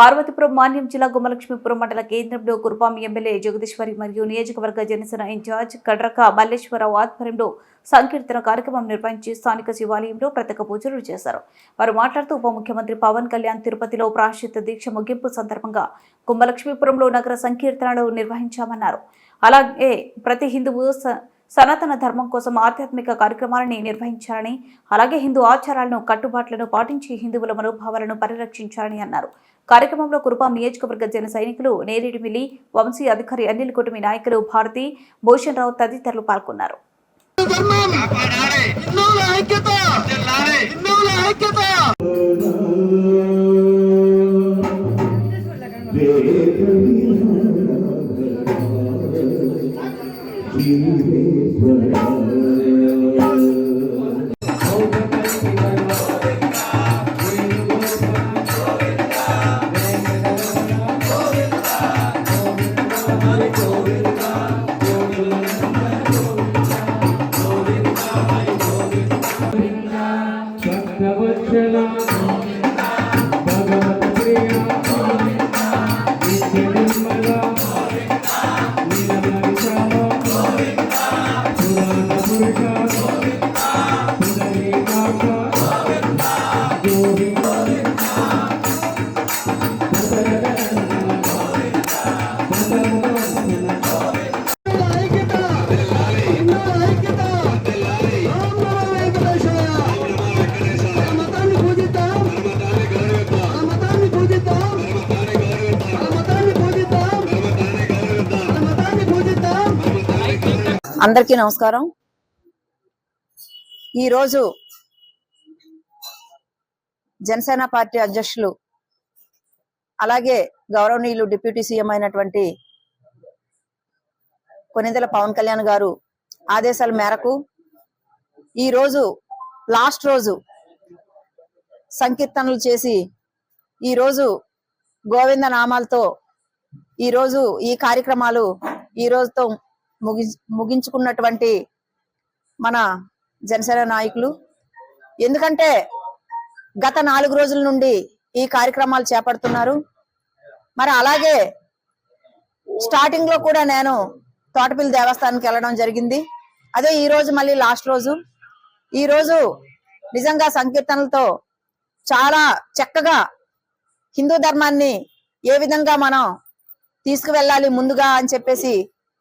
పార్వతీపురం మాన్యం జిల్లా గుమ్మలక్ష్మీపురం మండల కేంద్రంలో కురుపాం ఎమ్మెల్యే జగదీశ్వరి మరియు నియోజకవర్గ జనసేన ఇన్ఛార్జ్ కడ్రక మల్లేశ్వరరావు ఆధ్వర్యంలో సంకీర్తన కార్యక్రమం నిర్వహించి స్థానిక శివాలయంలో ప్రత్యేక పూజలు చేశారు. వారు మాట్లాడుతూ ఉప ముఖ్యమంత్రి పవన్ కళ్యాణ్ తిరుపతిలో ప్రాశ్చిత దీక్ష ముగింపు సందర్భంగా గుమ్మలక్ష్మీపురంలో నగర సంకీర్తనలు నిర్వహించామన్నారు. అలాగే ప్రతి హిందువు స- సనాతన ధర్మం కోసం ఆధ్యాత్మిక కార్యక్రమాలని నిర్వహించాలని అలాగే హిందూ ఆచారాలను కట్టుబాట్లను పాటించి హిందువుల మనోభావాలను పరిరక్షించాలని అన్నారు. కార్యక్రమంలో కురుపాం నియోజకవర్గ జన సైనికులు నేరేడిమిల్లి వంశీ అధికారి అనిల్ కుటుంబి నాయకులు భారతి భూషణ్ రావు తదితరులు పాల్గొన్నారు. ధర్మం ఐక్యత హిందువుల అందరికీ నమస్కారం. ఈరోజు జనసేన పార్టీ అధ్యక్షులు అలాగే గౌరవనీయులు డిప్యూటీ సీఎం అయినటువంటి కొనిదెల పవన్ కళ్యాణ్ గారు ఆదేశాల మేరకు ఈరోజు లాస్ట్ రోజు సంకీర్తనలు చేసి ఈరోజు గోవింద నామాలతో ఈరోజు ఈ కార్యక్రమాలు ఈ రోజుతో ముగి ముగించుకున్నటువంటి మన జనసేన నాయకులు. ఎందుకంటే గత నాలుగు రోజుల నుండి ఈ కార్యక్రమాలు చేపడుతున్నారు. మరి అలాగే స్టార్టింగ్లో కూడా నేను తోటపల్లి దేవస్థానానికి వెళ్ళడం జరిగింది. అదే ఈ రోజు మళ్ళీ లాస్ట్ రోజు. ఈ రోజు నిజంగా సంకీర్తనలతో చాలా చక్కగా హిందూ ధర్మాన్ని ఏ విధంగా మనం తీసుకువెళ్ళాలి ముందుగా అని చెప్పేసి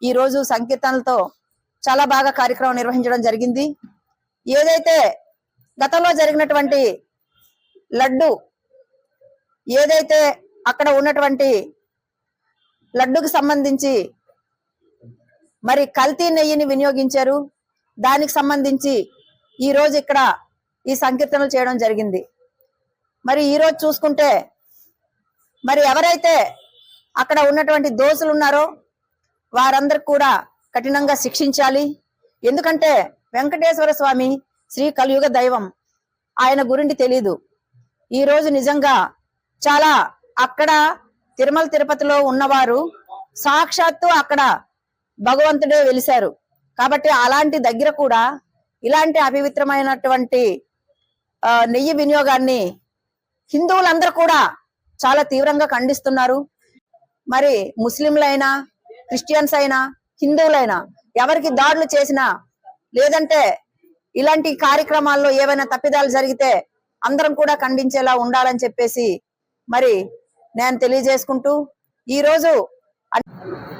ఈ రోజు సంకీర్తనలతో చాలా బాగా కార్యక్రమం నిర్వహించడం జరిగింది. ఏదైతే గతంలో జరిగినటువంటి లడ్డు ఏదైతే అక్కడ ఉన్నటువంటి లడ్డుకు సంబంధించి మరి కల్తీ నెయ్యిని వినియోగించారు దానికి సంబంధించి ఈ రోజు ఇక్కడ ఈ సంకీర్తనలు చేయడం జరిగింది. మరి ఈరోజు చూసుకుంటే మరి ఎవరైతే అక్కడ ఉన్నటువంటి దోసులు ఉన్నారో వారందరు కూడా కఠినంగా శిక్షించాలి. ఎందుకంటే వెంకటేశ్వర స్వామి శ్రీ కలియుగ దైవం ఆయన గురించి తెలీదు. ఈ రోజు నిజంగా చాలా అక్కడ తిరుమల తిరుపతిలో ఉన్నవారు సాక్షాత్తు అక్కడ భగవంతుడే వెలిశారు. కాబట్టి అలాంటి దగ్గర కూడా ఇలాంటి అపవిత్రమైనటువంటి నెయ్యి వినియోగాన్ని హిందువులందరూ కూడా చాలా తీవ్రంగా ఖండిస్తున్నారు. మరి ముస్లింలైనా క్రిస్టియన్స్ అయినా హిందువులైనా ఎవరికి దాడులు చేసినా లేదంటే ఇలాంటి కార్యక్రమాల్లో ఏవైనా తప్పిదాలు జరిగితే అందరం కూడా ఖండించేలా ఉండాలని చెప్పేసి మరి నేను తెలియజేసుకుంటూ ఈ రోజు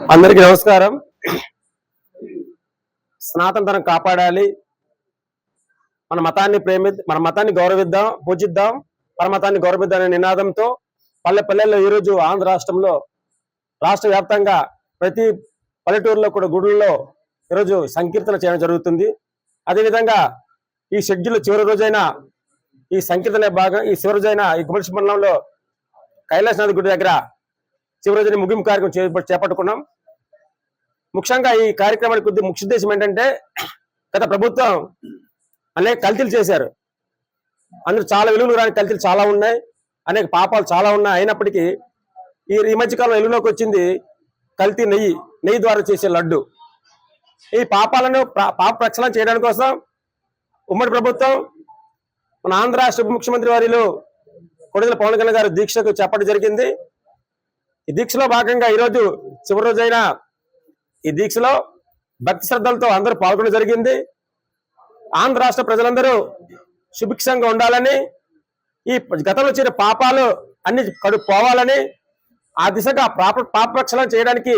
అందరికీ నమస్కారం. సనాతన కాపాడాలి. మన మతాన్ని ప్రేమి మన మతాన్ని గౌరవిద్దాం పూజిద్దాం. పరమతాన్ని గౌరవిద్దాం అనే నినాదంతో పల్లె పల్లెల్లో ఈరోజు ఆంధ్ర రాష్ట్రంలో రాష్ట్ర వ్యాప్తంగా ప్రతి పల్లెటూరులో కూడా గుడుల్లో ఈరోజు సంకీర్తన చేయడం జరుగుతుంది. అదేవిధంగా ఈ షెడ్యూల్ చివరి రోజైన ఈ సంకీర్తన భాగం ఈ చివరి రోజైన ఈ గుమడిసి మండలంలో కైలాసనాథ్ గుడి దగ్గర చివరి రోజున ముగింపు కార్యక్రమం చేప- చేపట్టుకున్నాం. ముఖ్యంగా ఈ కార్యక్రమానికి కొద్ది ముఖ్య ఉద్దేశం ఏంటంటే గత ప్రభుత్వం అనేక కల్తీలు చేశారు. అందులో చాలా వెలుగులు రాని కల్తీలు చాలా ఉన్నాయి. అనేక పాపాలు చాలా ఉన్నాయి. అయినప్పటికీ ఈ ఈ మధ్యకాలం వెలుగులోకి వచ్చింది కల్తీ నెయ్యి నెయ్యి ద్వారా చేసే లడ్డు. ఈ పాపాలను పాప ప్రక్షాళన చేయడానికి కోసం ఉమ్మడి ప్రభుత్వం మన ఆంధ్ర రాష్ట్ర ముఖ్యమంత్రి వారిలో కొడుదల పవన్ కళ్యాణ్ గారు దీక్షకు చెప్పడం జరిగింది. ఈ దీక్షలో భాగంగా ఈరోజు చివరి రోజైన ఈ దీక్షలో భక్తి శ్రద్ధలతో అందరూ పాల్గొనడం జరిగింది. ఆంధ్ర రాష్ట్ర ప్రజలందరూ సుభిక్షంగా ఉండాలని ఈ గతంలో వచ్చిన పాపాలు అన్ని కడుపు పోవాలని ఆ దిశగా పాప పాపరక్షణ చేయడానికి